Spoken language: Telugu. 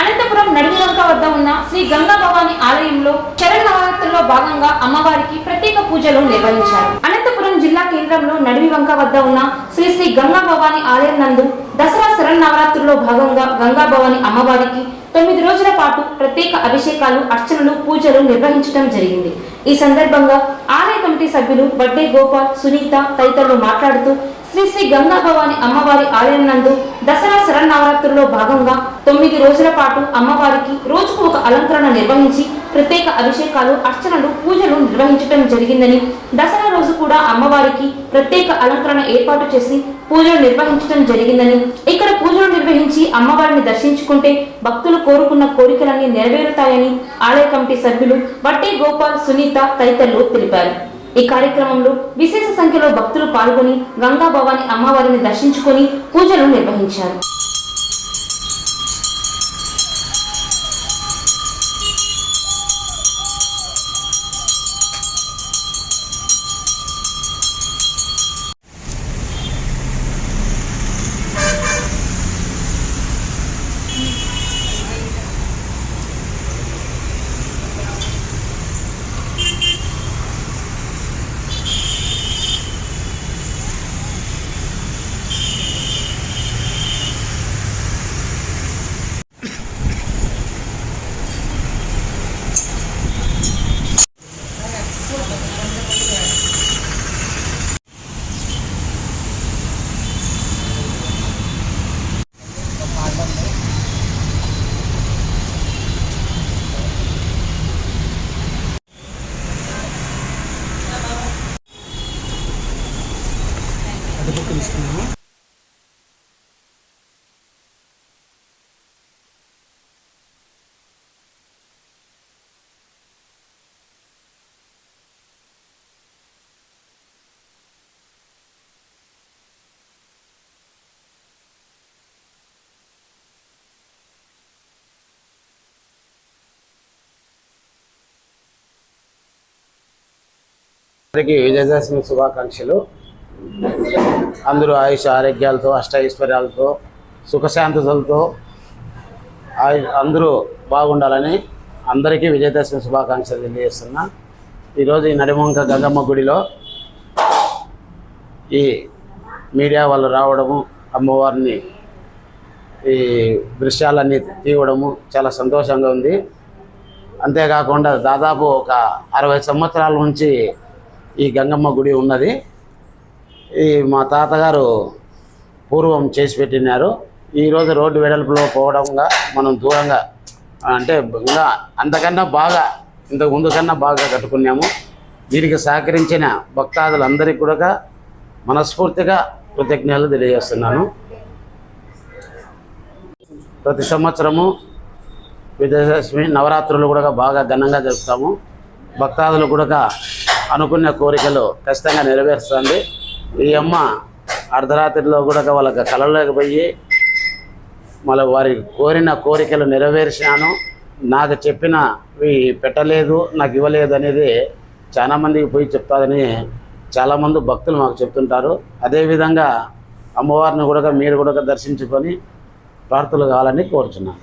అనంతపురం నడిమిలంక వద్ద ఉన్న శ్రీ గంగా భవాని ఆలయంలో శరన్నవరాత్రుల్లో భాగంగా అమ్మవారికి ప్రత్యేక పూజలు నిర్వహించారు. అనంతపురం జిల్లా కేంద్రంలో నడిమివంక వద్ద ఉన్న శ్రీ శ్రీ గంగా భవాని ఆలయం నందు దసరా శరన్నవరాత్రుల్లో భాగంగా గంగా భవాని అమ్మవారికి తొమ్మిది రోజుల పాటు ప్రత్యేక అభిషేకాలు అర్చనలు పూజలు నిర్వహించడం జరిగింది. ఈ సందర్భంగా ఆలయ కమిటీ సభ్యులు బడ్డే గోపాల్ సునీత తదితరులు మాట్లాడుతూ శ్రీ శ్రీ గంగా భవాని అమ్మవారి ఆలయం నందు దసరా శరన్నవరాత్రుల్లో భాగంగా తొమ్మిది రోజుల పాటు అమ్మవారికి రోజుకు ఒక అలంకరణ నిర్వహించి ప్రత్యేక అభిషేకాలు అర్చనలు పూజలు నిర్వహించడం జరిగిందని దసరా రోజు కూడా అమ్మవారికి ప్రత్యేక అలంకరణ ఏర్పాటు చేసి పూజలు నిర్వహించడం జరిగిందని ఇక్కడ పూజలు నిర్వహించి అమ్మవారిని దర్శించుకుంటే భక్తులు కోరుకున్న కోరికలన్నీ నెరవేరుతాయని ఆలయ కమిటీ సభ్యులు వట్టే గోపాల్ సునీత తదితరులు తెలిపారు. ఈ కార్యక్రమంలో విశేష సంఖ్యలో భక్తులు పాల్గొని గంగా భవాని అమ్మవారిని దర్శించుకొని పూజలు నిర్వహించారు. అందరికీ విజయదశమి శుభాకాంక్షలు అందరూ ఆయుష్ ఆరోగ్యాలతో అష్టైశ్వర్యాలతో సుఖశాంతతలతో ఆయు అందరూ బాగుండాలని అందరికీ విజయదశమి శుభాకాంక్షలు తెలియజేస్తున్నా. ఈరోజు ఈ నడిమంక గంగమ్మ గుడిలో ఈ మీడియా వాళ్ళు రావడము అమ్మవారిని ఈ దృశ్యాలన్నీ తీయడము చాలా సంతోషంగా ఉంది. అంతేకాకుండా దాదాపు ఒక అరవై సంవత్సరాల నుంచి ఈ గంగమ్మ గుడి ఉన్నది. ఈ మా తాతగారు పూర్వం చేసి పెట్టినారు. ఈరోజు రోడ్డు వెడల్పులో పోవడంగా మనం దూరంగా అంటే ఇంకా అంతకన్నా బాగా ఇంతకు ముందు కన్నా బాగా కట్టుకున్నాము. దీనికి సహకరించిన భక్తాదులందరికీ కూడా మనస్ఫూర్తిగా కృతజ్ఞతలు తెలియజేస్తున్నాను. ప్రతి సంవత్సరము విజయదశమి నవరాత్రులు కూడా బాగా ఘనంగా జరుపుతాము. భక్తాదులు కూడా అనుకున్న కోరికలు ఖచ్చితంగా నెరవేరుస్తుంది ఈ అమ్మ అర్ధరాత్రిలో కూడా వాళ్ళకి కలలోకి పోయి మళ్ళీ వారి కోరిన కోరికలు నెరవేర్చాను నాకు చెప్పినవి పెట్టలేదు నాకు ఇవ్వలేదు అనేది చాలామందికి పోయి చెప్తాదని చాలామంది భక్తులు మాకు చెప్తుంటారు. అదేవిధంగా అమ్మవారిని కూడా మీరు కూడా దర్శించుకొని ప్రార్థనలు కావాలని కోరుచున్నాను.